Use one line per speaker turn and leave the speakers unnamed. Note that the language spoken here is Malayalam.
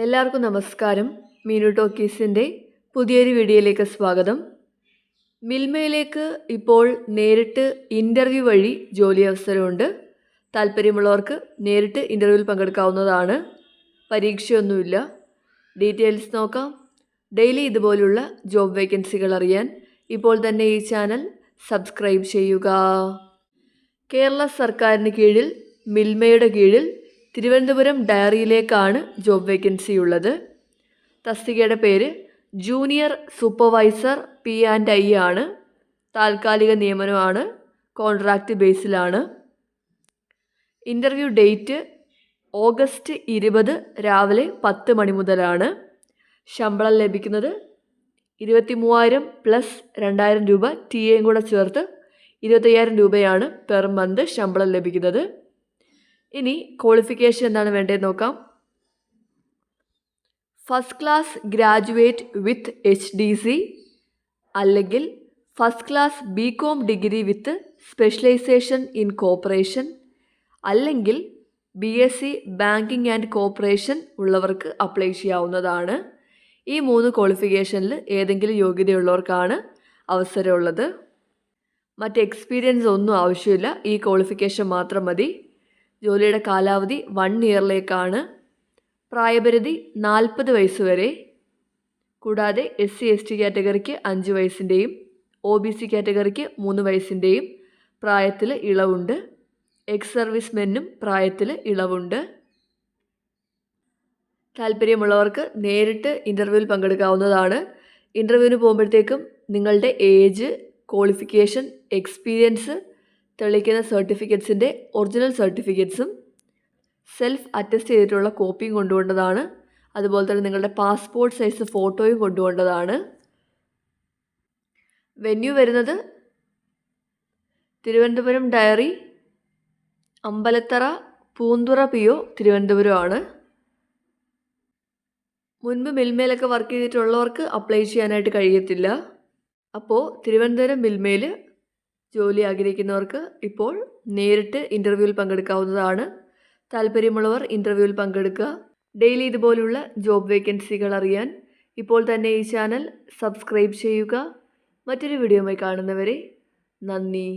എല്ലാവർക്കും നമസ്കാരം. മീനു ടോക്കീസിന്റെ പുതിയൊരു വീഡിയോയിലേക്ക് സ്വാഗതം. മിൽമയിലേക്ക് ഇപ്പോൾ നേരിട്ട് ഇന്റർവ്യൂ വഴി ജോലി അവസരമുണ്ട്. താല്പര്യമുള്ളവർക്ക് നേരിട്ട് ഇന്റർവ്യൂവിൽ പങ്കെടുക്കാവുന്നതാണ്. പരീക്ഷയൊന്നുമില്ല. ഡീറ്റെയിൽസ് നോക്കാം. ഡെയിലി ഇതുപോലുള്ള ജോബ് വേക്കൻസികൾ അറിയാൻ ഇപ്പോൾ തന്നെ ഈ ചാനൽ സബ്സ്ക്രൈബ് ചെയ്യുക. കേരള സർക്കാരിന് കീഴിൽ മിൽമയുടെ കീഴിൽ തിരുവനന്തപുരം ഡയറിയിലേക്കാണ് ജോബ് വേക്കൻസി ഉള്ളത്. തസ്തികയുടെ പേര് junior supervisor P and I ആണ്. താൽക്കാലിക നിയമനമാണ്. കോൺട്രാക്റ്റ് ബേസിലാണ്. ഇന്റർവ്യൂ ഡേറ്റ് ഓഗസ്റ്റ് ഇരുപത് രാവിലെ പത്ത് മണി മുതലാണ്. ശമ്പളം ലഭിക്കുന്നത് ഇരുപത്തി മൂവായിരം പ്ലസ് രണ്ടായിരം രൂപ ടി എയും കൂടെ ചേർത്ത് ഇരുപത്തയ്യായിരം രൂപയാണ് പെർ മന്ത് ശമ്പളം ലഭിക്കുന്നത്. ഇനി ക്വാളിഫിക്കേഷൻ എന്താണ് വേണ്ടതെന്ന് നോക്കാം. First class graduate with H D C അല്ലെങ്കിൽ first class B Com degree with specialisation in cooperation അല്ലെങ്കിൽ B S C banking and cooperation ഉള്ളവർക്ക് അപ്ലൈ ചെയ്യാവുന്നതാണ്. ഈ മൂന്ന് ക്വാളിഫിക്കേഷനിൽ ഏതെങ്കിലും യോഗ്യതയുള്ളവർക്കാണ് അവസരമുള്ളത്. മറ്റ് എക്സ്പീരിയൻസ് ഒന്നും ആവശ്യമില്ല. ഈ ക്വാളിഫിക്കേഷൻ മാത്രം മതി. ജോലിയുടെ കാലാവധി വൺ ഇയറിലേക്കാണ് പ്രായപരിധി നാൽപ്പത് വയസ്സ് വരെ. കൂടാതെ എസ് സി എസ് ടി കാറ്റഗറിക്ക് അഞ്ച് വയസ്സിന്റെയും ഒ ബി സി കാറ്റഗറിക്ക് മൂന്ന് വയസ്സിന്റെയും പ്രായത്തിൽ ഇളവുണ്ട്. എക്സ് സർവീസ് മെന്നും പ്രായത്തിൽ ഇളവുണ്ട്. താല്പര്യമുള്ളവർക്ക് നേരിട്ട് ഇന്റർവ്യൂവിൽ പങ്കെടുക്കാവുന്നതാണ്. ഇന്റർവ്യൂവിന് പോകുമ്പോഴത്തേക്കും നിങ്ങളുടെ ഏജ് ക്വാളിഫിക്കേഷൻ എക്സ്പീരിയൻസ് തെളിയിക്കുന്ന സർട്ടിഫിക്കറ്റ്സിന്റെ ഒറിജിനൽ സർട്ടിഫിക്കറ്റ്സും സെൽഫ് അറ്റസ്റ്റ് ചെയ്തിട്ടുള്ള കോപ്പിയും കൊണ്ടുപോകേണ്ടതാണ് അതുപോലെ തന്നെ നിങ്ങളുടെ പാസ്പോർട്ട് സൈസ് ഫോട്ടോയും കൊണ്ടുപോകേണ്ടതാണ് വെന്യൂ വരുന്നത് Thiruvananthapuram dairy Ambalathara Poonthura P O തിരുവനന്തപുരമാണ്. മുൻപ് മിൽമയിലൊക്കെ വർക്ക് ചെയ്തിട്ടുള്ളവർക്ക് അപ്ലൈ ചെയ്യാനായിട്ട് കഴിയത്തില്ല. അപ്പോൾ തിരുവനന്തപുരം മിൽമയിൽ ജോലി ആഗ്രഹിക്കുന്നവർക്ക് ഇപ്പോൾ നേരിട്ട് ഇന്റർവ്യൂവിൽ പങ്കെടുക്കാവുന്നതാണ്. താല്പര്യമുള്ളവർ ഇന്റർവ്യൂവിൽ പങ്കെടുക്കുക. ഡെയിലി ഇതുപോലുള്ള ജോബ് വേക്കൻസികൾ അറിയാൻ ഇപ്പോൾ തന്നെ ഈ ചാനൽ സബ്സ്ക്രൈബ് ചെയ്യുക. മറ്റൊരു വീഡിയോയുമായി കാണുന്നവരെ നന്ദി.